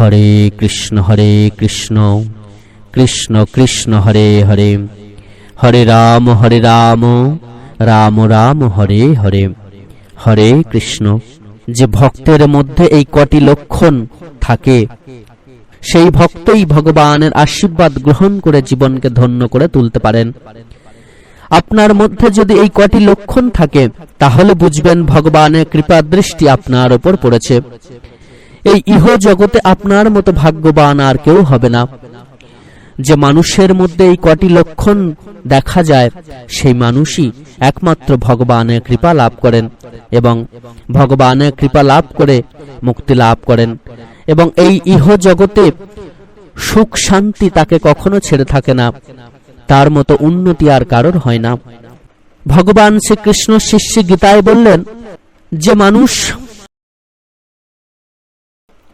হরে কৃষ্ণ হরে কৃষ্ণ। কৃষ্ণ কৃষ্ণ, হরে হরে। হরে রাম হরে রাম। রাম রাম, হরে হরে। হরে কৃষ্ণ। যে ভক্তের মধ্যে এই কটি লক্ষণ থাকে, সেই ভক্তই ভগবানের আশীর্বাদ গ্রহণ করে জীবনকে ধন্য করে তুলতে পারেন। আপনার মধ্যে যদি এই কটি লক্ষণ থাকে, তাহলে বুঝবেন ভগবানের কৃপা দৃষ্টি আপনার ওপর পড়েছে। এই ইহ জগতে আপনার মতো ভাগ্যবান আর কেউ হবে না। যে মানুষের মধ্যে এই কটি লক্ষণ দেখা যায়, সেই মানুষই একমাত্র ভগবানের কৃপা লাভ করেন এবং ভগবানের কৃপা লাভ করে মুক্তি লাভ করেন এবং এই ইহ জগতে সুখ শান্তি তাকে কখনো ছেড়ে থাকে না। তার মতো উন্নতি আর কারোর হয় না। ভগবান শ্রীকৃষ্ণ শিষ্য গীতায় বললেন, যে মানুষ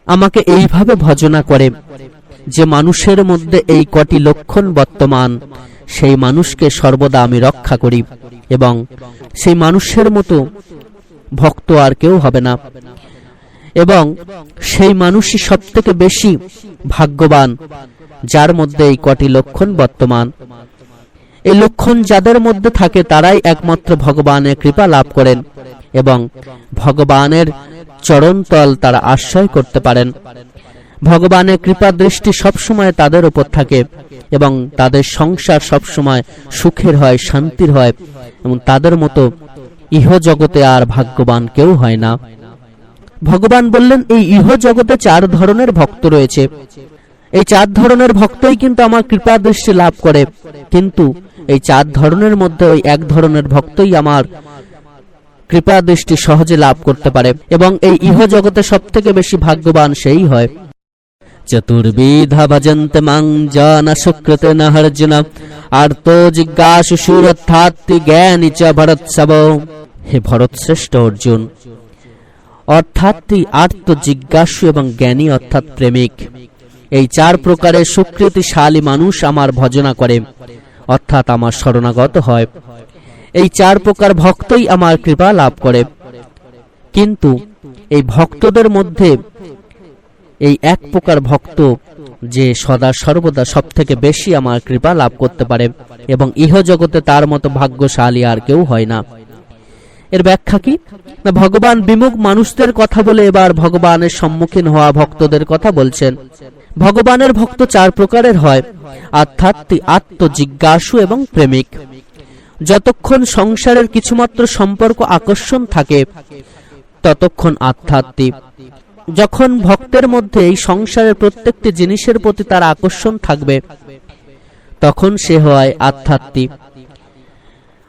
আমাকে এইভাবে ভজনা করে যে মানুষের মধ্যে এই কটি লক্ষণ বর্তমান, সেই মানুষকে সর্বদা আমি রক্ষা করি এবং সেই মানুষের মতো ভক্ত আর কেউ হবে না। এবং সেই মানুষই সব থেকে বেশি ভাগ্যবান, যার মধ্যে এই কটি লক্ষণ বর্তমান। এই লক্ষণ যাদের মধ্যে থাকে তারাই একমাত্র ভগবানের কৃপা লাভ করেন এবং ভগবানের চরণতল তারা আশ্রয় করতে পারেন। ভগবানের কৃপা দৃষ্টি সবসময় তাদের উপর থাকে এবং তাদের সংসার সবসময় সুখের হয়, শান্তির হয় এবং তাদের মতো ইহ জগতে আর ভাগ্যবান কেউ হয় না। ভগবান বললেন, এই ইহ জগতে চার ধরনের ভক্ত রয়েছে। এই চার ধরনের ভক্তই কিন্তু আমার কৃপা দৃষ্টি লাভ করে। কিন্তু এই চার ধরনের মধ্যে ওই এক ধরনের ভক্তই আমার কৃপা দৃষ্টি সহজে লাভ করতে পারে এবং এই ইহ জগতে সব থেকে বেশি ভাগ্যবান সেই হয়। চতুর্বিধা ভজন্ত মাং জানা সুকৃতে ন হর্জুন আর্ত জিজ্ঞাসু সুরথাত্তি জ্ঞানী চ ভরৎসব। হে ভরত শ্রেষ্ঠ অর্জুন অর্থাৎ আর্ত জিজ্ঞাসু এবং জ্ঞানী অর্থাৎ প্রেমিক। এই চার প্রকারের সুকৃতিশালী মানুষ আমার ভজনা করে, অর্থাৎ আমার শরণাগত হয়। এই চার প্রকার ভক্তই আমার কৃপা লাভ করে। কিন্তু এই ভক্তদের মধ্যে এই এক প্রকার ভক্ত যে সদা সর্বদা সব থেকে বেশি আমার কৃপা লাভ করতে পারে এবং ইহ জগতে তার মতো ভাগ্যশালী আর কেউ হয় না। এর ব্যাখ্যা কি? না, ভগবান বিমুখ মানুষদের কথা বলে এবার ভগবানের সম্মুখীন হওয়া ভক্তদের কথা বলছেন। ভগবানের ভক্ত চার প্রকারের হয়, আধ্যাত্মিক, আত্মজিজ্ঞাসু এবং প্রেমিক। যতক্ষণ সংসারের কিছুমাত্র সম্পর্ক আকর্ষণ থাকে, ততক্ষণ আধ্যাত্মিক। যখন ভক্তের মধ্যে এই সংসারের প্রত্যেকটি জিনিসের প্রতি তার আকর্ষণ থাকবে, তখন সে হয় আধ্যাত্মিক।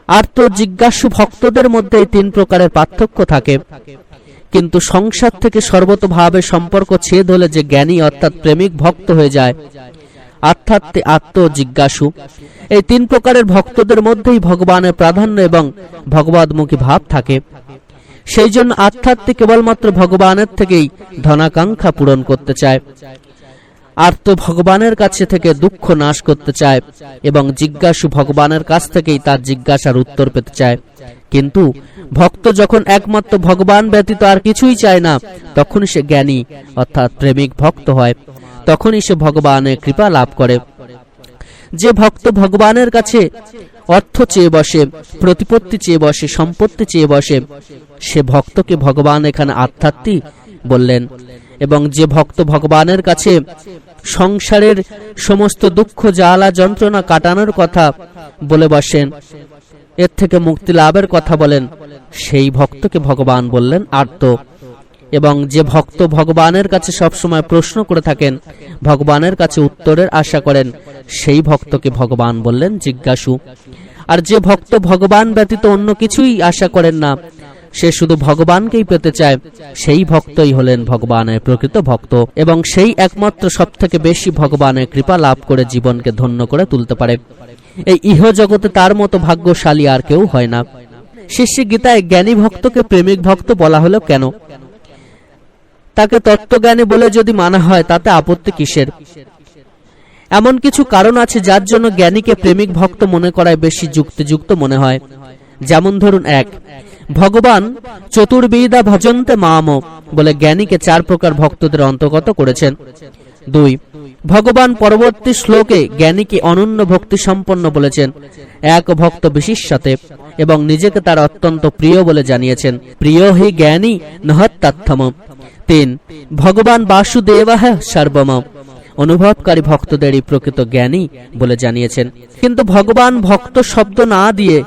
আর্ত জিজ্ঞাসু ভক্তদের মধ্যে এই তিন প্রকারের পার্থক্য থাকে। কিন্তু সংসার থেকে সর্বতভাবে সম্পর্ক ছেদ হলে যে জ্ঞানী অর্থাৎ প্রেমিক ভক্ত হয়ে যায়, আধ্যাত্মিক আত্মজিজ্ঞাসু। এই তিন প্রকারের ভক্তদের মধ্যেই ভগবানের প্রাধান্য এবং ভগবদমুখী ভাব থাকে। সেই জন্য আধ্যাত্মিক কেবলমাত্র ভগবানের থেকেই ধনাকাঙ্ক্ষা পূরণ করতে চায়। আর তো ভগবানের কাছে থেকে দুঃখ নাশ করতে চায় এবং জিজ্ঞাসু ভগবানের কাছ থেকেই তার জিজ্ঞাসার উত্তর পেতে চায়। কিন্তু ভক্ত যখন একমাত্র ভগবান ব্যতীত আর কিছুই চায় না তখন সে জ্ঞানী অর্থাৎ প্রেমিক ভক্ত হয়। তখনই সে ভগবানের কৃপা লাভ করে। যে ভক্ত ভগবানের কাছে অর্থ চেয়ে বসে, প্রতিপত্তি চেয়ে বসে, সম্পত্তি চেয়ে বসে, সে ভক্তকে ভগবান এখানে আধ্যাত্মিক বললেন। এবং যে ভক্ত ভগবানের কাছে সংসারের সমস্ত দুঃখ, জ্বালা, যন্ত্রণা কাটানোর কথা বলে বসেন, এর থেকে মুক্তি লাভের কথা বলেন, সেই ভক্তকে ভগবান বললেন আর্ত। এবং যে ভক্ত ভগবানের কাছে সবসময় প্রশ্ন করে থাকেন, ভগবানের কাছে উত্তরের আশা করেন, সেই ভক্তকে ভগবান বললেন জিজ্ঞাসু। আর যে ভক্ত ভগবান ব্যতীত অন্য কিছুই আশা করেন না, সে শুধু ভগবানকেই পেতে চায়, সেই ভক্তই হলেন ভগবানের প্রকৃত ভক্ত এবং সেই একমাত্র সব থেকে বেশি ভগবানের কৃপা লাভ করে জীবনকে ধন্য করে তুলতে পারে। এই ইহ জগতে তার মতো ভাগ্যশালী আর কেউ হয় না। শিষ্য গীতায় জ্ঞানী ভক্তকে প্রেমিক ভক্ত বলা হলো কেন? তাকে তত্ত্বজ্ঞানী বলে যদি মানা হয়, তাতে আপত্তি কিসের? এমন কিছু কারণ আছে যার জন্য জ্ঞানীকে প্রেমিক ভক্ত মনে করায় বেশি যুক্তিযুক্ত মনে হয়। যেমন ধরুন এক, ভগবান চতুর্বেদা ভজন্তে মাম বলে জ্ঞানীকে চার প্রকার ভক্তদের অন্তর্গত করেছেন। দুই, ভগবান পরবর্তী শ্লোকে জ্ঞানীকে অনন্য ভক্তি সম্পন্ন বলেছেন। এক, ভক্ত বিশিষ্যাতে এবং নিজেকে তার অত্যন্ত প্রিয় বলে জানিয়েছেন। প্রিয় হি জ্ঞানী, নহত্তাত্থম। তিন, ভগবান বাসুদেব সর্বম অনুভবকারী ভক্তদেরই প্রকৃত জ্ঞানী বলে জানিয়েছেন। কিন্তু ভগবান ভক্ত শব্দ না দিয়ে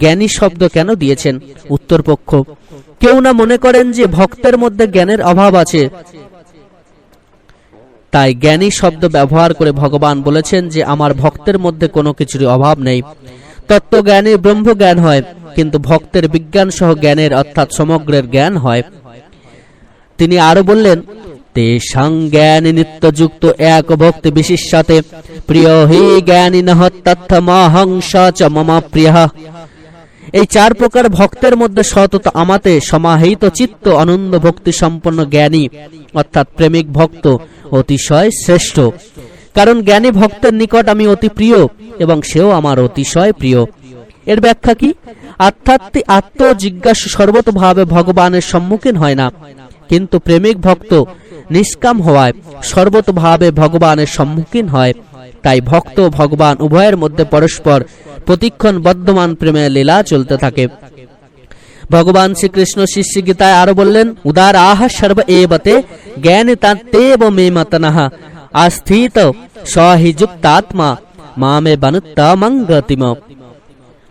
জ্ঞানী শব্দ কেন দিয়েছেন? উত্তরপক্ষ, কেউ না মনে করেন যে ভক্তের মধ্যে জ্ঞানের অভাব আছে। তাই জ্ঞানী শব্দ ব্যবহার করে ভগবান বলেছেন যে আমার ভক্তের মধ্যে কোনো কিছুর অভাব নেই। তত্ত্বজ্ঞানী ব্রহ্মজ্ঞান হয়, কিন্তু ভক্তের বিজ্ঞান সহ জ্ঞানের অর্থাৎ সমগ্রের জ্ঞান হয়। তিনি আরও বললেন, তেষাং জ্ঞানী নিত্যযুক্ত এক ভক্তি বিশিষ্যতে প্রিয় হি জ্ঞানী নহ তথ্যমহংস চ মম প্রিয়। এই চার প্রকার ভক্তের মধ্যে সতত আমাতে সমাহিত চিত্ত আনন্দ ভক্তি সম্পন্ন জ্ঞানী, অর্থাৎ প্রেমিক ভক্ত, অতিশয় শ্রেষ্ঠ। কারণ জ্ঞানী ভক্তের নিকট আমি অতি প্রিয়, এবং সেও আমার অতিশয় প্রিয়। এর ব্যাখ্যা কি? আধ্যাত্মিক আত্মজিজ্ঞাসা সর্বতভাবে ভগবানের সম্মুখীন হয় না। কিন্তু প্রেমিক ভক্ত নিষ্কাম হওয়ায় সর্বতভাবে ভগবানের সম্মুখীন হয়। তাই ভক্ত ভগবান উভয়ের মধ্যে পরস্পর প্রতিক্ষণ বর্ধমান প্রেমের লীলা চলতে থাকে। ভগবান শ্রীকৃষ্ণ শিষ্য গীতায় আরও বললেন, উদার আহ সর্ব এবতে জ্ঞান তেব মে মতনঃ আস্থিত সহি যুক্তাত্মা মামে বানুত্তমঙ্গতিম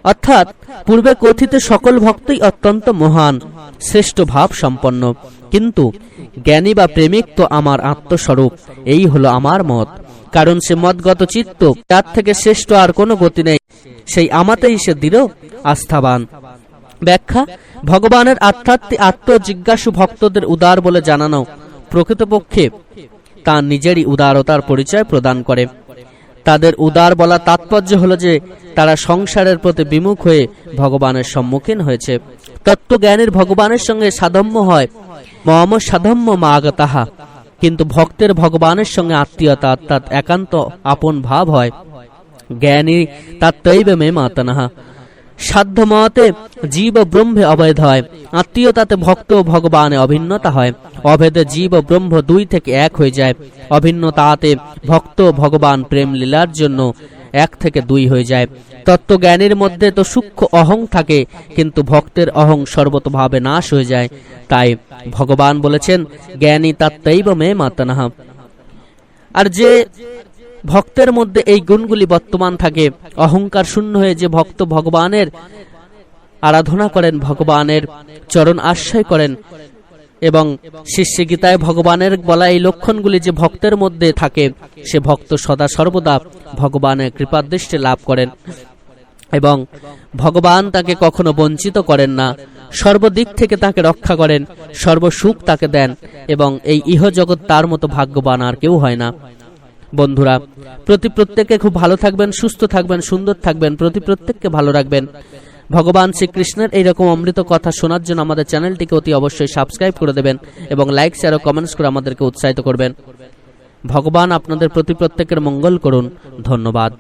অর্থাৎ পূর্বে কথিত সকল ভক্তই অত্যন্ত মহান, শ্রেষ্ঠ ভাব সম্পন্ন। কিন্তু জ্ঞানী বা প্রেমিক তো আমার আত্মস্বরূপ, এই হলো আমার মত। কারণ সে মতগত চিত্ত তার থেকে শ্রেষ্ঠ আর কোনো গতি নেই, সেই আমাতেই সে দৃঢ়, আস্থাবান। ব্যাখ্যা, ভগবানের আধ্যাত্মিক আত্মজিজ্ঞাসু ভক্তদের উদার বলে জানানো প্রকৃতপক্ষে তার নিজেরই উদারতার পরিচয় প্রদান করে। তাদের উদার বলা তাৎপর্য হলো যে তারা সংসারের প্রতি বিমুখ হয়ে ভগবানের সম্মুখীন হয়েছে। তত্ত্বজ্ঞানের ভগবানের সঙ্গে সাধম্য হয় মম সাধম্য মাগ তাহা কিন্তু ভক্তের ভগবানের সঙ্গে আত্মীয়তা অর্থাৎ একান্ত আপন ভাব হয়। জ্ঞানী তাত্তৈব মে মাতনাহা সাধ্য মতে জীব ব্রহ্মে অভেদ হয়। আত্মীয়তাতে ভক্ত ও ভগবানে অভিন্নতা হয়। অভেদে জীব ব্রহ্ম দুই থেকে এক হয়ে যায়। অভিন্নতাতে ভক্ত ভগবান প্রেম লীলার জন্য এক থেকে দুই হয়ে যায়। তত্ত্বজ্ঞানীর মধ্যে তো সূক্ষ্ম অহং থাকে, কিন্তু ভক্তের অহং সর্বতভাবে নাশ হয়ে যায়। তাই ভগবান বলেছেন, জ্ঞানী তাত্তৈব মে মাতনাহা আর যে ভক্তের মধ্যে এই গুণগুলি বর্তমান থাকে, অহংকার শূন্য হয়ে যে ভক্ত ভগবানের আরাধনা করেন, ভগবানের চরণ আশ্রয় করেন এবং শিষ্য গীতায় ভগবানের বলা এই লক্ষণগুলি যে ভক্তের মধ্যে থাকে, সে ভক্ত সদা সর্বদা ভগবানের কৃপাদৃষ্টি লাভ করেন এবং ভগবান তাকে কখনো বঞ্চিত করেন না। সর্বদিক থেকে তাকে রক্ষা করেন, সর্বসুখ তাকে দেন এবং এই ইহজগৎ তার মতো ভাগ্যবান আর কেউ হয় না। বন্ধুরা, প্রতি প্রত্যেকে খুব ভালো থাকবেন, সুস্থ থাকবেন, সুন্দর থাকবেন, প্রতি প্রত্যেককে ভালো রাখবেন। ভগবান শ্রীকৃষ্ণের এইরকম অমৃত কথা শোনার জন্য আমাদের চ্যানেলটিকে অতি অবশ্যই সাবস্ক্রাইব করে দেবেন এবং লাইক শেয়ার ও কমেন্টস করে আমাদেরকে উৎসাহিত করবেন। ভগবান আপনাদের প্রতি প্রত্যেকের মঙ্গল করুন। ধন্যবাদ।